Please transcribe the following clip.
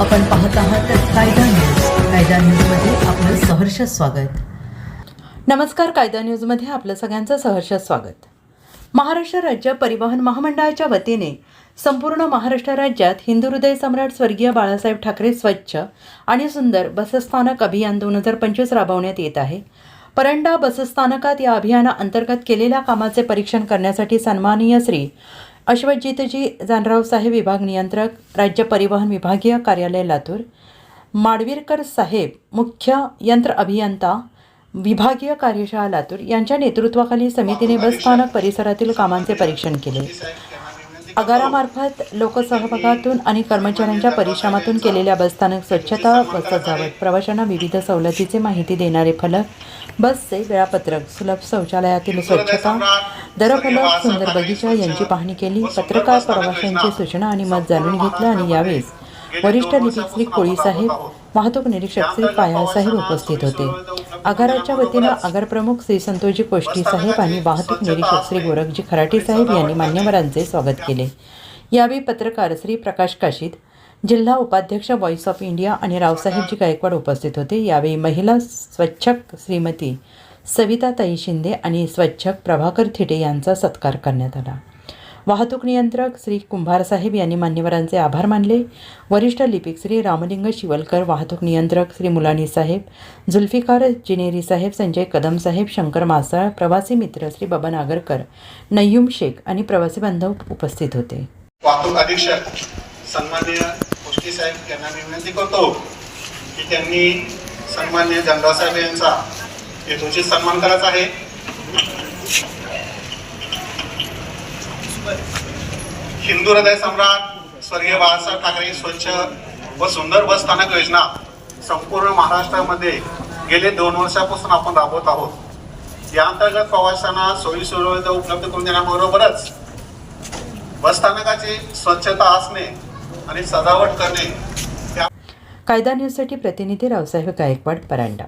आपण पाहत आहात कायदा न्यूज. कायदा न्यूजमध्ये आपलं सहर्ष स्वागत. नमस्कार कायदा न्यूजमध्ये आपलं सगळ्यांचं सहर्ष स्वागत. महाराष्ट्र राज्य परिवहन महामंडळाच्या वतीने संपूर्ण महाराष्ट्र राज्यात हिंदू हृदय सम्राट स्वर्गीय बाळासाहेब ठाकरे स्वच्छ आणि सुंदर बसस्थानक अभियान दोन हजार पंचवीस राबवण्यात येत आहे. परंडा बसस्थानकात या अभियानाअंतर्गत केलेल्या कामाचे परीक्षण करण्यासाठी सन्माननीय श्री अश्वजितजी जानराव साहेब विभाग नियंत्रक राज्य परिवहन विभागीय कार्यालय लातूर माडवीरकर साहेब मुख्य यंत्र अभियंता विभागीय कार्यशाळा लातूर यांच्या नेतृत्वाखाली समितीने बसस्थानक परिसरातील कामांचे परीक्षण केले. आगारामार्फत लोकसहभागातून आणि कर्मचाऱ्यांच्या परिश्रमातून केलेल्या बसस्थानक स्वच्छता व सजावट प्रवाशांना विविध सवलतीचे माहिती देणारे फलक बसचे वेळापत्रक सुलभ शौचालयातील स्वच्छता दरफलक सुंदर बगीचा यांची पाहणी केली. पत्रकार प्रवाशांची सूचना आणि मत जाणून घेतलं आणि यावेळेस वरिष्ठ लिपिक श्री कोळी साहेब वाहतूक निरीक्षक श्री पायाळ साहेब उपस्थित होते. आगाराच्या वतीनं आगार प्रमुख श्री संतोषजी कोष्टी साहेब आणि वाहतूक निरीक्षक श्री गोरखजी खराटे साहेब यांनी मान्यवरांचे स्वागत केले. यावेळी पत्रकार श्री प्रकाश काशीद जिल्हा उपाध्यक्ष व्हॉइस ऑफ इंडिया आणि रावसाहेबजी गायकवाड उपस्थित होते. यावेळी महिला स्वच्छक श्रीमती सविताताई शिंदे आणि स्वच्छक प्रभाकर थिटे यांचा सत्कार करण्यात आला. वाहतूक नियंत्रक श्री कुंभार साहेब यांनी मान्यवरांचे आभार मानले. वरिष्ठ लिपिक श्री रामलिंग शिवलकर वाहतूक नियंत्रक श्री मुलानी साहेब जुल्फिकार जिनेरी साहेब संजय कदम साहेब शंकर मासाळ प्रवासी मित्र श्री बबन आगरकर नय्यूम शेख आणि प्रवासी बांधव उपस्थित होते. वाहतूक अधीक्षक सन्माननीय गोष्टी साहेब यांना मी विनंती करतो की त्यांनी सन्मान्य जनराव साहेब यांचा हेतूची सन्मान करायचा आहे. हिंदू हृदय सम्राट स्वर्गीय बाळासाहेब ठाकरे स्वच्छ व सुंदर बस स्थानक योजना संपूर्ण महाराष्ट्रामध्ये गेले दोन वर्षापासून आपण राबवत आहोत. या अंतर्गत प्रवाशांना सोयी सुविधा उपलब्ध करून देण्याबरोबरच बसस्थानकाची स्वच्छता असणे आणि सजावट करणे कायदा न्यूजसाठी प्रतिनिधी रावसाहेब गायकवाड परांडा.